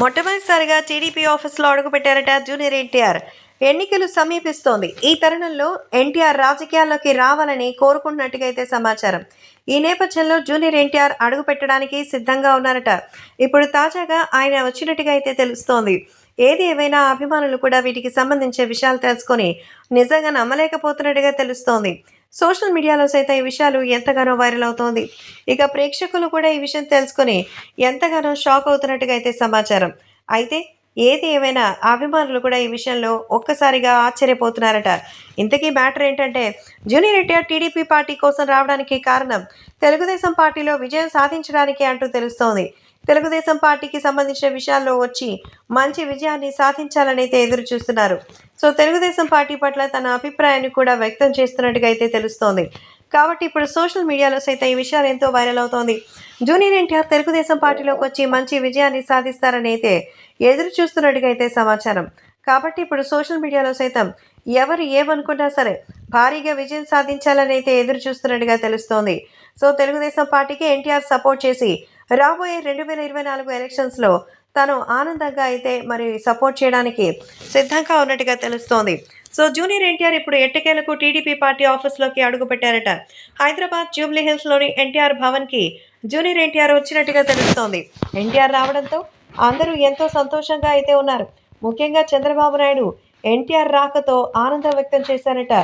మొట్టమొదటిసారిగా టీడీపీ ఆఫీస్లో అడుగుపెట్టారట జూనియర్ ఎన్టీఆర్. ఎన్నికలు సమీపిస్తోంది. ఈ తరుణంలో ఎన్టీఆర్ రాజకీయాల్లోకి రావాలని కోరుకుంటున్నట్టుగా అయితే సమాచారం. ఈ నేపథ్యంలో జూనియర్ ఎన్టీఆర్ అడుగు పెట్టడానికి సిద్ధంగా ఉన్నారట. ఇప్పుడు తాజాగా ఆయన వచ్చినట్టుగా అయితే తెలుస్తోంది. ఏది ఏవైనా అభిమానులు కూడా వీటికి సంబంధించిన విషయాలు తెలుసుకొని నిజంగా నమ్మలేకపోతున్నట్టుగా తెలుస్తోంది. సోషల్ మీడియాలో సైతం ఈ విషయాలు ఎంతగానో వైరల్ అవుతోంది. ఇక ప్రేక్షకులు కూడా ఈ విషయం తెలుసుకొని ఎంతగానో షాక్ అవుతున్నట్టుగా అయితే సమాచారం. అయితే ఏది ఏమైనా అభిమానులు కూడా ఈ విషయంలో ఒక్కసారిగా ఆశ్చర్యపోతున్నారట. ఇంతకీ మ్యాటర్ ఏంటంటే జూనియర్ ఎన్టీఆర్ టీడీపీ పార్టీ కోసం రావడానికి కారణం తెలుగుదేశం పార్టీలో విజయం సాధించడానికి అంటూ తెలుస్తోంది. తెలుగుదేశం పార్టీకి సంబంధించిన విషయాల్లో వచ్చి మంచి విజయాన్ని సాధించాలని అయితే ఎదురు చూస్తున్నారు. సో తెలుగుదేశం పార్టీ పట్ల తన అభిప్రాయాన్ని కూడా వ్యక్తం చేస్తున్నట్టుగా అయితే తెలుస్తోంది. కాబట్టి ఇప్పుడు సోషల్ మీడియాలో సైతం ఈ విషయాలు ఎంతో వైరల్ అవుతోంది. జూనియర్ ఎన్టీఆర్ తెలుగుదేశం పార్టీలోకి వచ్చి మంచి విజయాన్ని సాధిస్తారని అయితే ఎదురు చూస్తున్నట్టుగా అయితే సమాచారం. కాబట్టి ఇప్పుడు సోషల్ మీడియాలో సైతం ఎవరు ఏమనుకున్నా సరే భారీగా విజయం సాధించాలని అయితే ఎదురు చూస్తున్నట్టుగా తెలుస్తోంది. సో తెలుగుదేశం పార్టీకి ఎన్టీఆర్ సపోర్ట్ చేసి రాబోయే రెండు వేల ఇరవై నాలుగు ఎలక్షన్స్లో తను ఆనందంగా అయితే మరి సపోర్ట్ చేయడానికి సిద్ధంగా ఉన్నట్టుగా తెలుస్తోంది. సో జూనియర్ ఎన్టీఆర్ ఇప్పుడు ఎట్టకేలకు టీడీపీ పార్టీ ఆఫీస్లోకి అడుగుపెట్టారట. హైదరాబాద్ జూబ్లీ హిల్స్లోని ఎన్టీఆర్ భవన్కి జూనియర్ ఎన్టీఆర్ వచ్చినట్టుగా తెలుస్తోంది. ఎన్టీఆర్ రావడంతో అందరూ ఎంతో సంతోషంగా అయితే ఉన్నారు. ముఖ్యంగా చంద్రబాబు నాయుడు ఎన్టీఆర్ రాకతో ఆనందం వ్యక్తం చేశారట.